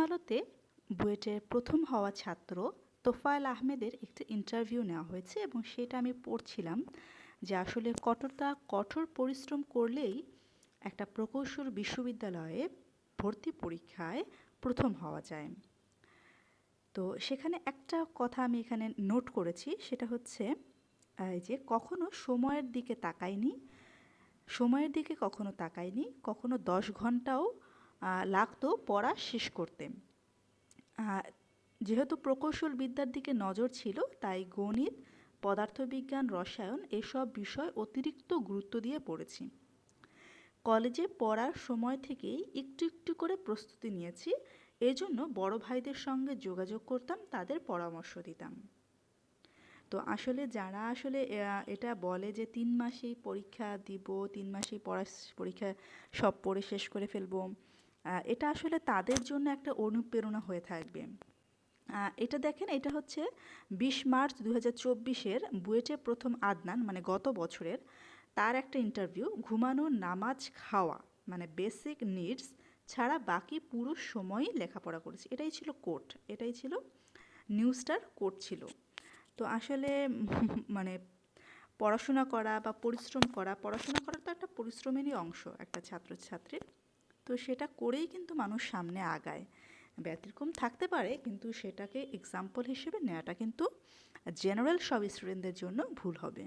আলোতে বুয়েটের প্রথম হওয়া ছাত্র তোফায়েল আহমেদের একটি ইন্টারভিউ নেওয়া হয়েছে এবং সেটা আমি পড়ছিলাম যে আসলে কতটা কঠোর পরিশ্রম করলেই একটা প্রকৌশল বিশ্ববিদ্যালয়ে ভর্তি পরীক্ষায় প্রথম হওয়া যায়। তো সেখানে একটা কথা আমি এখানে নোট করেছি, সেটা হচ্ছে যে কখনো সময়ের দিকে তাকায়নি সময়ের দিকে কখনো তাকায়নি কখনো দশ ঘন্টাও লাগতো পড়া শেষ করতে। যেহেতু প্রকৌশল বিদ্যার দিকে নজর ছিল, তাই গণিত, পদার্থবিজ্ঞান, রসায়ন এসব বিষয় অতিরিক্ত গুরুত্ব দিয়ে পড়েছি। কলেজে পড়ার সময় থেকেই একটু একটু করে প্রস্তুতি নিয়েছি, এজন্য বড় ভাইদের সঙ্গে যোগাযোগ করতাম, তাদের পরামর্শ দিতাম। তো আসলে যারা আসলে এটা বলে যে তিন মাসেই পরীক্ষা দিব, তিন মাসেই পড়া পরীক্ষা সব পড়ে শেষ করে ফেলব এটা আসলে তাদের জন্য একটা অনুপ্রেরণা হয়ে থাকবে। এটা দেখেন, এটা হচ্ছে বিশ মার্চ দু হাজার চব্বিশের বুয়েটে প্রথম আদনান মানে গত বছরের তার একটা ইন্টারভিউ, ঘুমানো, নামাজ, খাওয়া মানে বেসিক নিডস ছাড়া বাকি পুরো সময়ই লেখাপড়া করেছি। এটাই ছিল কোট এটাই ছিল নিউজটার কোট ছিল। তো আসলে মানে পড়াশোনা করা বা পরিশ্রম করা, পড়াশোনা করা তো একটা পরিশ্রমেরই অংশ, একটা ছাত্রছাত্রীর। তো সেটা করেই কিন্তু মানুষ সামনে আগায়। ব্যতিক্রম থাকতে পারে, কিন্তু সেটাকে এক্সাম্পল হিসেবে নেওয়াটা কিন্তু জেনারেল সব স্টুডেন্টদের জন্য ভুল হবে।